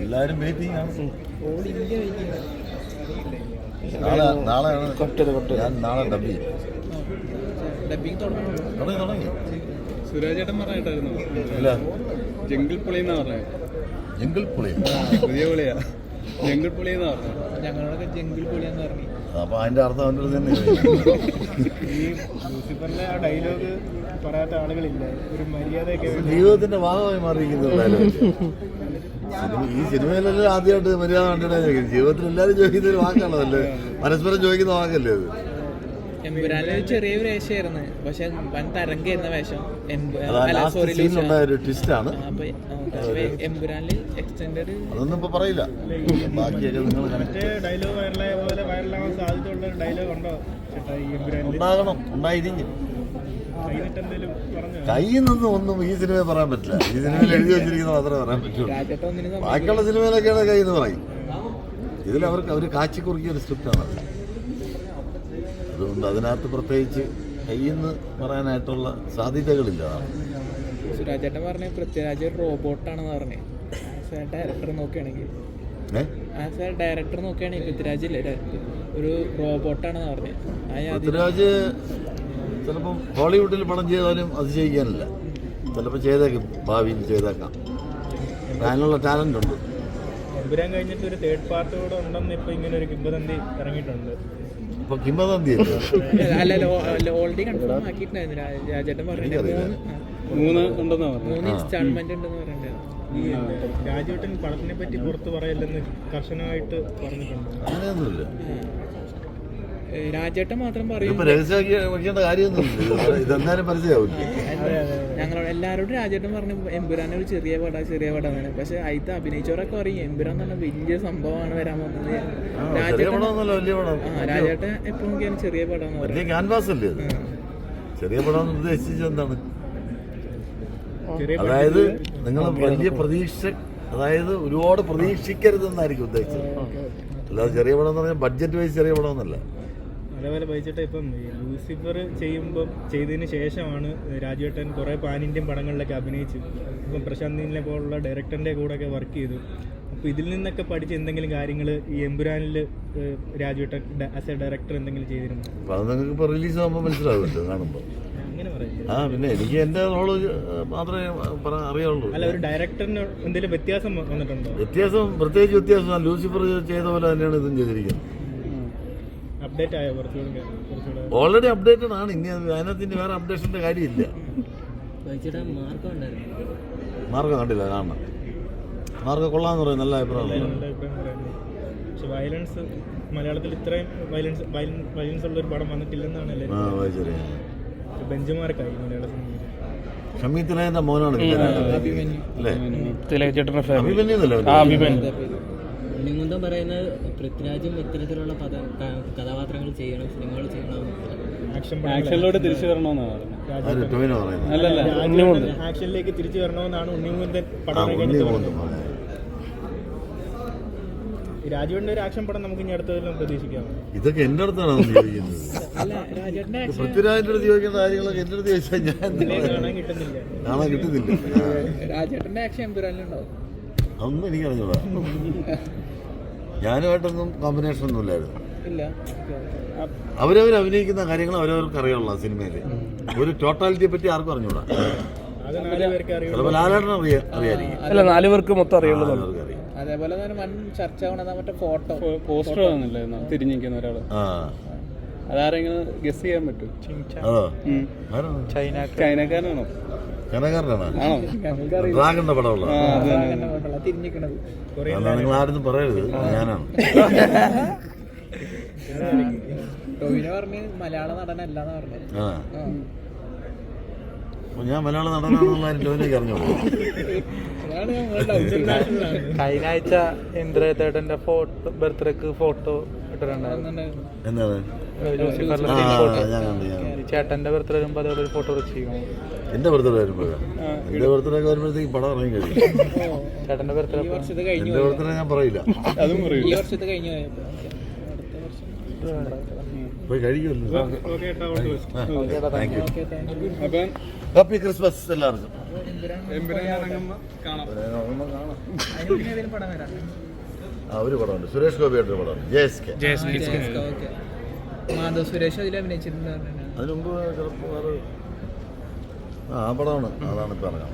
എല്ലാരും വെയിറ്റിംഗ് ആണ് നാളെ നാളെ ഞാൻ നാളെ ഡബി ഡബിങ് തുടങ്ങുന്നു തുടങ്ങി തുടങ്ങി. സുരാജേട്ടൻ പറഞ്ഞിട്ടായിരുന്നു. ഇല്ല. ജംഗിൾ പുളി എന്നാ പറഞ്ഞത് എങ്കിൽ പുളി. പുതിയ പുളിയാ. ജംഗിൾ പുളി എന്നാ പറഞ്ഞത് ഞങ്ങളോടൊക്കെ ജംഗിൾ പൊളിയാന്ന് പറഞ്ഞു. അപ്പൊ അതിന്റെ അർത്ഥം അവന്റെ അടുത്ത് തന്നെ ഈ ആ ഡയലോഗ് പറയാത്ത ആളുകളില്ല. ഒരു മര്യാദയൊക്കെ ജീവിതത്തിന്റെ ഭാഗമായി മാറിയിരിക്കുന്നു ഈ സിനിമയിലെല്ലാം ആദ്യമായിട്ട് മര്യാദ കണ്ടിട്ട് ജീവിതത്തിൽ എല്ലാവരും ചോദിക്കുന്ന ഒരു വാക്കാണല്ലോ പരസ്പരം ചോദിക്കുന്ന വാക്കല്ലേ അത്? എമ്പുരാനിൽ ഒരു ചെറിയൊരു വേഷമായിരുന്നു. പക്ഷെ വൻ തരംഗായിരുന്ന വേഷം. ട്വിസ്റ്റാണ് എമ്പുരാനിൽ എക്സ്റ്റൻഡഡ് അതൊന്നും ഇപ്പൊ പറയില്ല. ബാക്കിയൊക്കെ നിങ്ങൾ ഡയലോഗ് വൈറലായ പോലെ വൈറലാവാൻ സാധ്യതയുള്ള ഒരു ഡയലോഗ് ഉണ്ടോ? ഉണ്ടാകണം. ഉണ്ടായിരിക്കും. കയ്യിൽ നിന്നും ഒന്നും ഈ സിനിമ പറയാൻ പറ്റില്ല. ഈ സിനിമയിൽ എഴുതി വെച്ചിരിക്കുന്നത് മാത്രമേ പറയാൻ പറ്റുള്ളൂ. ബാക്കിയുള്ള സിനിമയിലൊക്കെയാണ് കയ്യിൽ നിന്ന് പറയും. ഇതിൽ അവർക്ക് അവർ കാച്ചി കുറുക്കിയ ഒരു സ്ക്രിപ്റ്റാണ് അതുകൊണ്ട് അതിനകത്ത് പ്രത്യേകിച്ച് കയ്യിൽ നിന്ന് പറയാനായിട്ടുള്ള സാധ്യതകളില്ല. സുരാജേട്ടൻ പറഞ്ഞ പൃഥ്വിരാജ് ഒരു റോബോട്ടാണെന്ന് പറഞ്ഞു. ഡയറക്ടർ നോക്കുകയാണെങ്കിൽ. ഡയറക്ടർ നോക്കുകയാണെങ്കിൽ പൃഥ്വിരാജ് ഒരു റോബോട്ടാണെന്ന് പറഞ്ഞു. പൃഥ്വിരാജ് ചിലപ്പം ഹോളിവുഡിൽ പണം ചെയ്താലും അതിശയിക്കാനില്ല ചിലപ്പോൾ ചെയ്തേക്കും ഭാവിയിൽ ചെയ്തേക്കാം. അതിനുള്ള ടാലന്റ് ഉണ്ട്. എമ്പുരാൻ കഴിഞ്ഞിട്ട് ഒരു തേർഡ് പാർട്ടി കൂടെ ഉണ്ടെന്ന് ഇപ്പൊ ഇങ്ങനെ ഒരു കിംബദന്തി ഇറങ്ങിയിട്ടുണ്ട്. ഇപ്പൊ കിംബദന്തിയല്ലേ അല്ല? ഓൾറെഡി കൺഫേം ആക്കിയിട്ടുണ്ടായിരുന്നു രാ- രാജേട്ടൻ മൂന്ന് ഉണ്ടെന്നാ മൂന്ന് ഇൻസ്റ്റാൾമെന്റ് പടത്തിനെ പറ്റി പുറത്ത് പറയല്ലെന്ന് കർശനമായിട്ട് പറഞ്ഞിട്ടുണ്ട്. അങ്ങനെയൊന്നുമില്ല. രാജേട്ടൻ മാത്രം പറയും. ഞങ്ങളോട് എല്ലാവരോടും രാജേട്ടൻ പറഞ്ഞു എമ്പുരാനെ ഒരു ചെറിയ പട ചെറിയ പടമാണ്. പക്ഷെ അതിൽ അഭിനയിച്ചവരൊക്കെ പറയും എമ്പുരാൻ എന്ന് പറഞ്ഞാൽ വലിയ സംഭവമാണ് വരാൻ പോകുന്നത്. രാജേട്ടൻ രാജേട്ടൻ എപ്പോഴും ചെറിയ പടം ക്യാൻവാസ് അല്ലേ ചെറിയ പടം ഉദ്ദേശിച്ചത് എന്താണ്? അതായത് നിങ്ങൾ വലിയ പ്രതീക്ഷ അതായത് ഒരുപാട് പ്രതീക്ഷിക്കരുതെന്നായിരിക്കും ഉദ്ദേശിച്ചത്. അല്ലാതെ ചെറിയ പടം എന്ന് പറഞ്ഞാൽ ബഡ്ജറ്റ് വൈസ് ചെറിയ പടം എന്നല്ല അതേപോലെ ബൈച്ചേട്ട ഇപ്പം ലൂസിഫർ ചെയ്യുമ്പോൾ ചെയ്തതിന് ശേഷമാണ് രാജുവേട്ടൻ കുറേ പാൻ ഇന്ത്യൻ പടങ്ങളിലൊക്കെ അഭിനയിച്ചു ഇപ്പം പ്രശാന്ത് നീലിനെ പോലുള്ള ഡയറക്ടറിന്റെ കൂടെ ഒക്കെ വർക്ക് ചെയ്തു. അപ്പോൾ ഇതിൽ നിന്നൊക്കെ പഠിച്ച എന്തെങ്കിലും കാര്യങ്ങൾ ഈ എമ്പുരാനിൽ രാജുവേട്ടൻ ആസ് എ ഡയറക്ടർ എന്തെങ്കിലും ചെയ്തിരുന്നു? അപ്പോൾ അത് നിങ്ങൾക്ക് ഇപ്പോൾ റിലീസ് ആകുമ്പോൾ മനസ്സിലാവുമല്ലോ കാണുമ്പോൾ അങ്ങനെ പറയാം ആ പിന്നെ എനിക്ക് എന്റെ റോൾ മാത്രമേ അറിയുള്ളൂ അല്ല ഒരു ഡയറക്ടറിന് എന്തെങ്കിലും വ്യത്യാസം വന്നിട്ടുണ്ടോ? വ്യത്യാസം പ്രത്യേകിച്ച് വ്യത്യാസം ലൂസിഫർ ചെയ്ത പോലെ തന്നെയാണ് ഇതും ചെയ്തിരിക്കുന്നത്. ഓൾറെഡി അപ്ഡേറ്റഡ് ആണ്. ഇനി അതിനകത്തിന്റെ അതിനകത്ത് വേറെ അപ്ഡേഷന്റെ കാര്യമില്ല. മാർഗം കണ്ടില്ല കാണണം. മാർഗം കൊള്ളാന്ന് പറയും നല്ല അഭിപ്രായം വയലൻസ് മലയാളത്തിൽ ഇത്രയും വയലൻസ് വയലൻസ് ഉള്ള ഒരു പടം വന്നിട്ടില്ലെന്നാണ് എല്ലാവരും ബെഞ്ചുമാർക്കായി മലയാള സിനിമയിൽ. ഷമീത്തിലേന്റെ മോനാണ് അല്ലേ? അഭിമന്യു. ഉണ്ണിമുന്തം പറയുന്ന പൃഥ്വിരാജും ഇത്തരത്തിലുള്ള കഥാപാത്രങ്ങൾ ചെയ്യണം സിനിമകൾ ചെയ്യണം. ആക്ഷനിലോട്ട് തിരിച്ചു വരണമെന്നാണ് പറയുന്നത്. അല്ലല്ല ആക്ഷനിലേക്ക് തിരിച്ചു വരണമെന്നാണ് ഉണ്ണിമുന്തൻ പടം രാജുവിന്റെ ഒരു ആക്ഷൻ പടം നമുക്ക് ഇനി അടുത്തതെല്ലാം പ്രതീക്ഷിക്കാം. ഇതൊക്കെ എന്റെ അടുത്താണ് ചോദിക്കുന്നത്. പൃഥ്വിരാജിന്റെ അടുത്ത് ചോദിക്കേണ്ട കാര്യങ്ങളൊക്കെ എന്റെ അടുത്ത് ചോദിച്ചാൽ ഞാൻ കാണാൻ കിട്ടുന്നില്ല. കാണാൻ കിട്ടുന്നില്ല. രാജേട്ടന്റെ ആക്ഷൻ എമ്പുരാനിലുണ്ടാവും. അതൊന്നും എനിക്കറിഞ്ഞൂടാ. ഞാനുമായിട്ടൊന്നും കോമ്പിനേഷൻ ഒന്നും ഇല്ലായിരുന്നു. ഇല്ല. അവരവർ അഭിനയിക്കുന്ന കാര്യങ്ങൾ അവരവർക്ക് അറിയാനുള്ള സിനിമയിൽ. ഒരു ടോട്ടാലിറ്റിയെ പറ്റി ആർക്കും അറിഞ്ഞൂടാ. നാല് പേർക്ക് അറിയാം ചിലപ്പോൾ ലാലേട്ടൻ അറിയാ അറിയായിരിക്കും. അല്ല നാല് പേർക്ക് മൊത്തം അറിയുള്ളൂ. അറിയാം. അതേപോലെ തന്നെ വൻ ചർച്ച ആവണത് മറ്റേ ഫോട്ടോ. പോസ്റ്റർ വന്നില്ലായിരുന്നു? തിരിഞ്ഞിരിക്കുന്ന ഒരാൾ. ആ. അതാരെങ്കിലും ഗസ് ചെയ്യാൻ പറ്റും? ചൈനക്കാരനാണോ? ഡ്രാഗന്റെ പടമുള്ള. നിങ്ങൾ ആരും പറയരുത്. ഞാനാണ്. മലയാള നടനല്ലാന്ന് പറഞ്ഞത്. ഞാൻ മലയാള നടനാണെന്നുള്ള അറിഞ്ഞോളൂ doubt. കഴിഞ്ഞ ആഴ്ച ഇന്ദ്രേട്ടന്റെ ഫോട്ടോ ബർത്ത്ഡേക്ക് ഫോട്ടോ ഇട്ടിട്ടുണ്ടായിരുന്നു. ചേട്ടന്റെ ബർത്ത്ഡേ വരുമ്പോ അതേപോലെ ഫോട്ടോ വെച്ചിരിക്കണം എന്റെ ബർത്ത്ഡേ വരുമ്പോഴാണ് എന്റെ ബർത്ത്ഡേ ഒക്കെ വരുമ്പോഴത്തേക്ക് പടം ഇറങ്ങി കഴിയും. ചേട്ടന്റെ ബർത്ത്ഡേ കഴിഞ്ഞു എന്റെ ബർത്ത്ഡേ ഞാൻ പറയില്ല. കഴിഞ്ഞു പോയി കഴിക്കുമല്ലോ. ഹാപ്പി ക്രിസ്മസ് എല്ലാവർക്കും. ആ ഒരു പടമുണ്ട്. സുരേഷ് ഗോപിയുടെ ഒരു പടമുണ്ട്. J S K. Okay. Madhav Suresh അതിൽ അഭിനയിച്ചിട്ടുണ്ട് പറഞ്ഞിട്ടുണ്ട്. അതിന് മുമ്പ് ചിലപ്പോൾ ആ പടമാണ്. അതാണ് ഇറങ്ങാൻ